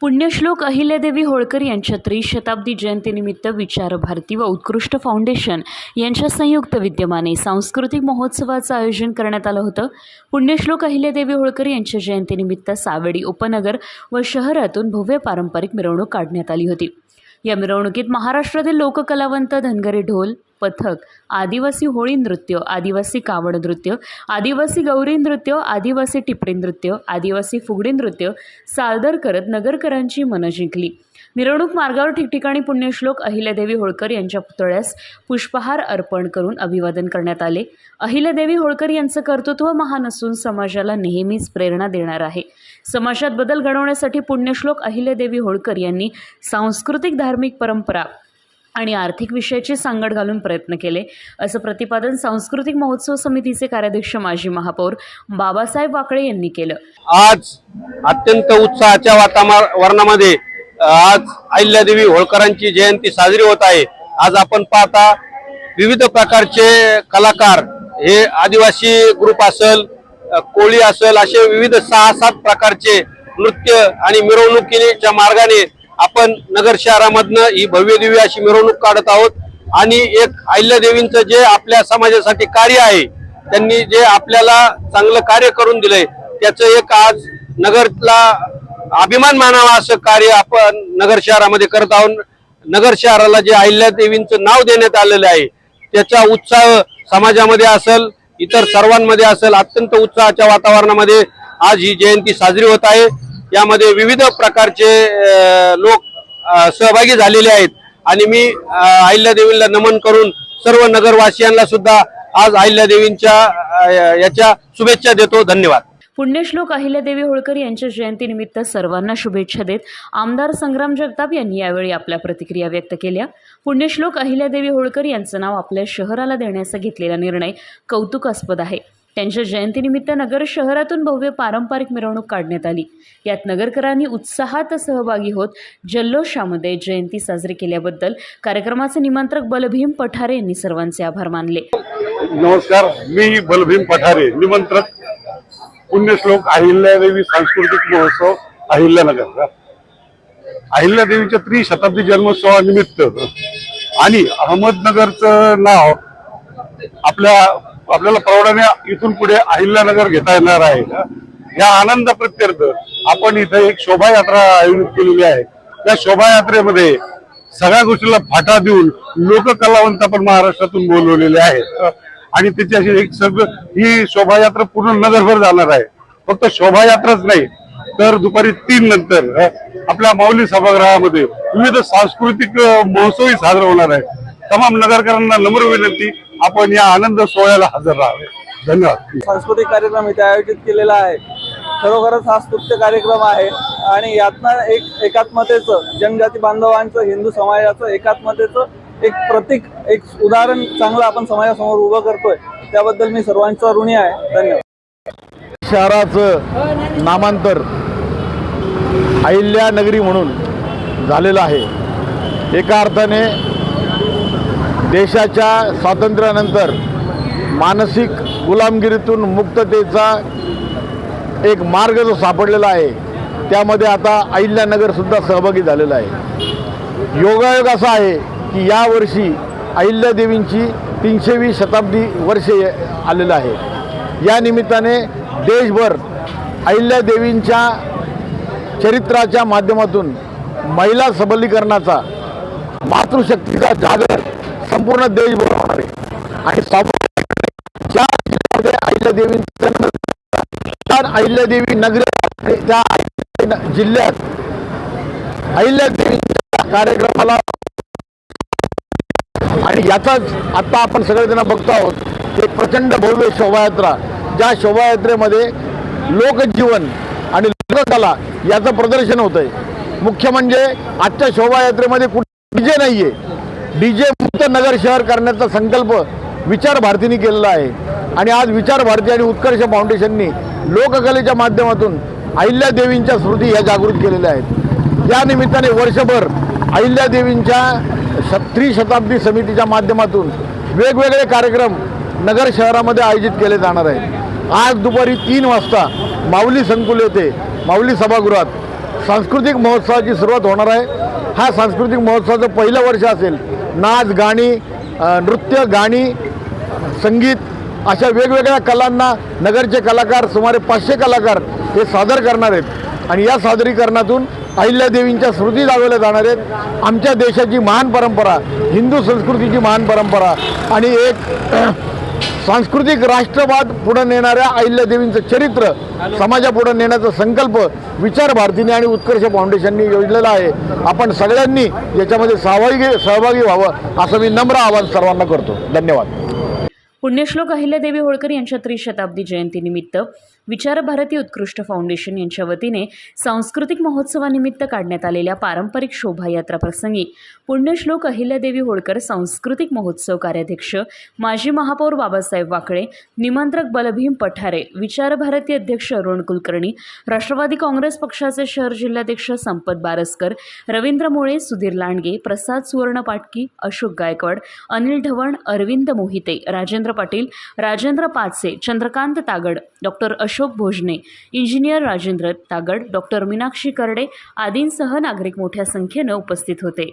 पुण्यश्लोक अहिल्यादेवी होळकर यांच्या त्रिशताब्दी जयंतीनिमित्त विचार भारती व उत्कृष्ट फाउंडेशन यांच्या संयुक्त विद्यमाने सांस्कृतिक महोत्सवाचं आयोजन करण्यात आलं होतं. पुण्यश्लोक अहिल्यादेवी होळकर यांच्या जयंतीनिमित्त सावेडी उपनगर व शहरातून भव्य पारंपरिक मिरवणूक काढण्यात आली होती. या मिरवणुकीत महाराष्ट्रातील लोककलावंत धनगरी ढोल पथक आदिवासी होळी नृत्य आदिवासी कावड नृत्य आदिवासी गौरी नृत्य आदिवासी टिपरी नृत्य आदिवासी फुगडी नृत्य सादर करत नगरकरांची मनं जिंकली. मिरवणूक मार्गावर ठिकठिकाणी पुण्यश्लोक अहिल्यादेवी होळकर यांच्या पुतळ्यास पुष्पहार अर्पण करून अभिवादन करण्यात आले. अहिल्यादेवी होळकर यांचं कर्तृत्व महान असून समाजाला नेहमीच प्रेरणा देणार आहे. समाजात बदल घडवण्यासाठी पुण्यश्लोक अहिल्यादेवी होळकर यांनी सांस्कृतिक धार्मिक परंपरा आणि आर्थिक विषयाची सांगड घालून प्रयत्न केले. असं प्रतिपादन सांस्कृतिक महोत्सव समितीचे कार्याध्यक्ष माजी महापौर बाबासाहेब वाकळे यांनी केलं. आज अत्यंत उत्साहाच्या वातावरणामध्ये आज अहिल्यादेवी होळकरांची जयंती साजरी होत आहे. आज आपण पाहता विविध प्रकारचे कलाकार हे आदिवासी ग्रुप असल कोळी असल असे विविध सहा सात प्रकारचे नृत्य आणि मिरवणुकीच्या मार्गाने आपण नगर शहरामधनं ही भव्य दिव्य अशी मिरवणूक काढत आहोत. आणि एक अहिल्यादेवींचं जे आपल्या समाजासाठी कार्य आहे त्यांनी जे आपल्याला चांगलं कार्य करून दिलंय त्याचं एक आज नगरला अभिमान मानावा असं कार्य आपण नगर शहरामध्ये करत आहोत. नगर शहराला जे अहिल्यादेवींचं नाव देण्यात आलेलं आहे त्याचा उत्साह समाजामध्ये असेल इतर सर्वांमध्ये असेल अत्यंत उत्साहाच्या वातावरणामध्ये आज ही जयंती साजरी होत आहे. यामध्ये विविध प्रकारचे लोक सहभागी झालेले आहेत. आणि मी अहिल्यादेवींना नमन करून सर्व नगरवासियांना सुद्धा आज अहिल्यादेवींच्या याच्या शुभेच्छा देतो. धन्यवाद. पुण्यश्लोक अहिल्यादेवी होळकर यांच्या जयंतीनिमित्त सर्वांना शुभेच्छा देत आमदार संग्राम जगताप यांनी यावेळी आपल्या प्रतिक्रिया व्यक्त केल्या. पुण्यश्लोक अहिल्यादेवी होळकर यांचं नाव आपल्या शहराला देण्याचा घेतलेला निर्णय कौतुकास्पद आहे. त्यांच्या जयंतीनिमित्त नगर शहरातून भव्य पारंपरिक मिरवणूक काढण्यात आली. यात नगरकरांनी उत्साहात सहभागी होत जल्लोषामध्ये जयंती साजरी केल्याबद्दल कार्यक्रमाचे निमंत्रक बलभीम पठारे यांनी सर्वांचे आभार मानले. नमस्कार मी बलभीम पठारे निमंत्रक पुण्यश्लोक अहिल्यादेवी सांस्कृतिक महोत्सव अहिल्यानगर. अहिल्यादेवीच्या त्रिशताब्दी जन्मोत्सवानिमित्त आणि अहमदनगरचं नाव आपल्या आपल्याला प्रौढाने इथून पुढे अहिल्यानगर घेता येणार आहे या आनंद प्रत्यर्थ आपण इथं एक शोभायात्रा आयोजित केलेली आहे. त्या शोभायात्रेमध्ये सगळ्या गोष्टीला फाटा देऊन लोककलावंत आपण महाराष्ट्रातून बोलवलेले आहेत. आणि त्याच्याशी एक सगळं ही शोभायात्रा पूर्ण नगरभर जाणार आहे. फक्त शोभायात्राच नाही तर दुपारी तीन नंतर आपल्या माऊली सभागृहामध्ये विविध सांस्कृतिक महोत्सवही साजरा होणार आहे तमाम नगरकरांना नम्र विनंती. आपण या आनंद सोहळ्याला हजर राहावे. धन्यवाद. सांस्कृतिक कार्यक्रम इथे आयोजित केलेला आहे. खरोखरच हा स्तुत्य कार्यक्रम आहे आणि यातनं एक एकात्मतेचं जनजाती बांधवांचं हिंदू समाजाचं एकात्मतेचं एक प्रतीक एक उदाहरण चांगलं आपण समाजासमोर उभं करतोय. त्याबद्दल मी सर्वांचा ऋणी आहे. धन्यवाद. शहराचं नामांतर अहिल्या नगरी म्हणून झालेलं आहे. एका अर्थाने देशाच्या स्वातंत्र्यानंतर मानसिक गुलामगिरीतून मुक्ततेचा एक मार्ग जो सापडलेला आहे त्यामध्ये आता अहिल्यानगरसुद्धा सहभागी झालेला आहे. योगायोग असा आहे की यावर्षी अहिल्यादेवींची तीनशेवी शताब्दी वर्षे आलेलं आहे. या निमित्ताने देशभर अहिल्यादेवींच्या चरित्राच्या माध्यमातून महिला सबलीकरणाचा मातृशक्तीचा जागर संपूर्ण देशभर होणार आहे. आणि सामूहिक ज्या अहिल्यादेवी नगरी त्या अहिल्या- जिल्ह्यात अहिल्यादेवींच्या कार्यक्रमाला आणि याचाच आता आपण सगळेजण बघतो आहोत एक प्रचंड भव्य शोभायात्रा ज्या शोभायात्रेमध्ये लोकजीवन आणि लोककला याचं प्रदर्शन होत आहे मुख्य म्हणजे आजच्या शोभायात्रेमध्ये कुठे विजय नाही आहे डीजे मुक्त नगर शहर करण्याचा संकल्प विचार भारतीने केलेला आहे. आणि आज विचार भारती आणि उत्कर्ष फाउंडेशननी लोककलेच्या माध्यमातून अहिल्यादेवींच्या स्मृती ह्या जागृत केलेल्या आहेत. या निमित्ताने वर्षभर अहिल्यादेवींच्या श त्रिशताब्दी समितीच्या माध्यमातून वेगवेगळे कार्यक्रम नगर शहरामध्ये आयोजित केले जाणार आहेत. आज दुपारी तीन वाजता माऊली संकुल येथे माऊली सभागृहात सांस्कृतिक महोत्सवाची सुरुवात होणार आहे. हा सांस्कृतिक महोत्सवाचं पहिलं वर्ष असेल. नाच गाणी नृत्य गाणी संगीत अशा वेगवेगळ्या कलांना नगरचे कलाकार सुमारे पाचशे कलाकार हे सादर करणार आहेत. आणि या सादरीकरणातून अहिल्यादेवींच्या स्मृती जागवल्या जाणार आहेत. आमच्या देशाची महान परंपरा हिंदू संस्कृतीची महान परंपरा आणि एक सांस्कृतिक राष्ट्रवाद पुढे नेणाऱ्या अहिल्यादेवींचं चरित्र समाजापुढे नेण्याचा संकल्प विचार भारतीने आणि उत्कर्ष फाउंडेशननी योजलेला आहे. आपण सगळ्यांनी याच्यामध्ये सहभागी सहभागी व्हावं असं मी नम्र आवाहन सर्वांना करतो. धन्यवाद. पुण्यश्लोक अहिल्यादेवी होळकर यांच्या त्रिशताब्दी जयंतीनिमित्त विचारभारती उत्कृष्ट फाउंडेशन यांच्या वतीने सांस्कृतिक महोत्सवानिमित्त काढण्यात आलेल्या पारंपरिक शोभायात्रा प्रसंगी पुण्यश्लोक अहिल्यादेवी होळकर सांस्कृतिक महोत्सव कार्याध्यक्ष माजी महापौर बाबासाहेब वाकळे निमंत्रक बलभीम पठारे विचारभारती अध्यक्ष अरुण कुलकर्णी राष्ट्रवादी काँग्रेस पक्षाचे शहर जिल्हाध्यक्ष संपत बारसकर रवींद्र मुळे Sudhir Landge Prasad Suvarna Patki Ashok Gaikwad Anil Dhavan Arvind Mohite Rajendra Patil Rajendra Pachse Chandrakant Tagad doctor Ashok Bhojane engineer Rajendra Tagad doctor Meenakshi Karde आदींसह नागरिक मोठ्या संख्येनं उपस्थित होते.